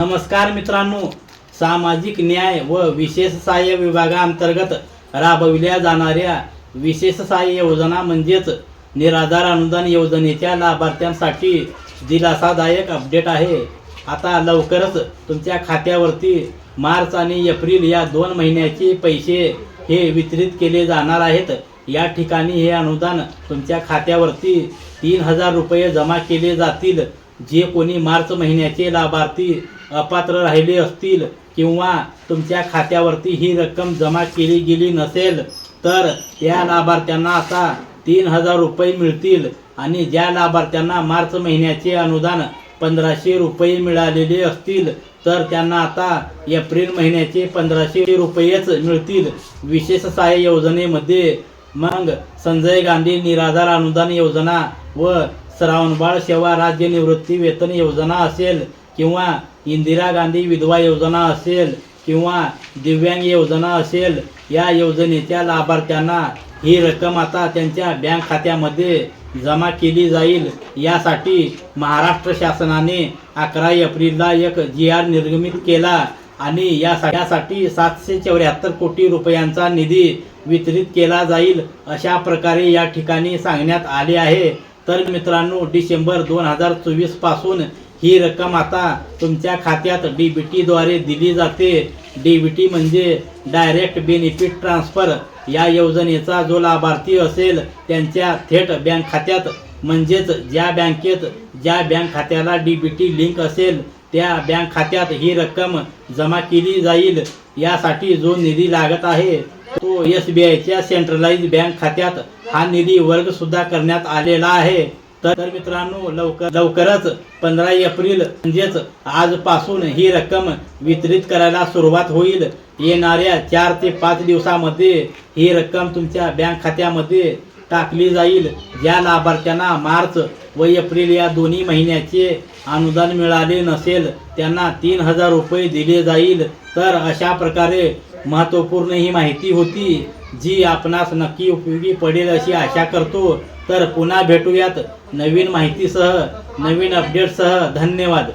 नमस्कार मित्रांनो सामाजिक न्याय व विशेष सहाय्य विभागाअंतर्गत राबविल्या जाणाऱ्या विशेष सहाय्य योजना म्हणजेच निराधार अनुदान योजनेच्या लाभार्थ्यांसाठी दिलासादायक अपडेट आहे. आता लवकरच तुमच्या खात्यावरती मार्च आणि एप्रिल या दोन महिन्याचे पैसे हे वितरित केले जाणार आहेत. या ठिकाणी हे अनुदान तुमच्या खात्यावरती तीन हजार रुपये जमा केले जातील जे कोणी मार्च महिन्याचे लाभार्थी अपात्र राहिले असतील किंवा तुमच्या खात्यावरती ही रक्कम जमा केली गेली नसेल तर या लाभार्थ्यांना आता तीन हजार रुपये मिळतील आणि ज्या लाभार्थ्यांना मार्च महिन्याचे अनुदान पंधराशे रुपये मिळालेले असतील तर त्यांना आता एप्रिल महिन्याचे पंधराशे रुपयेच मिळतील. विशेष सहाय्य योजनेमध्ये मग संजय गांधी निराधार अनुदान योजना व श्रावणबाळ सेवा राज्य निवृत्ती वेतन योजना असेल किंवा इंदिरा गांधी विधवा योजना असेल किंवा दिव्यांग योजना असेल या योजनेच्या लाभार्थ्यांना ही रक्कम आता त्यांच्या बँक खात्यामध्ये जमा केली जाईल. यासाठी महाराष्ट्र शासनाने अकरा एप्रिलला एक जी आर निर्गमित केला आणि यासाठी यासाठी सातशे चौऱ्याहत्तर कोटी रुपयांचा निधी वितरित केला जाईल अशा प्रकारे या ठिकाणी सांगण्यात आले आहे. तर मित्रांनो डिसेंबर दोन हजार चोवीसपासून ही रक्कम आता तुमच्या खात्यात डी बी टीद्वारे दिली जाते. डी बी टी म्हणजे डायरेक्ट बेनिफिट ट्रान्सफर या योजनेचा जो लाभार्थी असेल त्यांच्या थेट बँक खात्यात म्हणजेच ज्या बँकेत ज्या बँक खात्याला डी बी टी लिंक असेल त्या बँक खात्यात ही रक्कम जमा केली जाईल. यासाठी जो निधी लागत आहे तो एस बी आयच्या सेंट्रलाइज बँक खात्यात हा निधी वर्ग सुद्धा करण्यात आलेला आहे. तर मित्रांनो लवकर लवकरच पंधरा एप्रिल म्हणजेच आजपासून ही रक्कम वितरित करायला सुरुवात होईल. येणाऱ्या चार ते पाच दिवसामध्ये ही रक्कम तुमच्या बँक खात्यामध्ये टाकली जाईल. ज्या लाभार्थ्यांना मार्च व एप्रिल या दोन्ही महिन्याचे अनुदान मिळाले नसेल त्यांना तीन हजार रुपये दिले जाईल. तर अशा प्रकारे महत्त्वपूर्ण ही माहिती होती जी आपणास नक्की उपयोगी पडेल अशी आशा करतो. तर पुन्हा भेटूयात नवीन माहितीसह नवीन अपडेटसह धन्यवाद.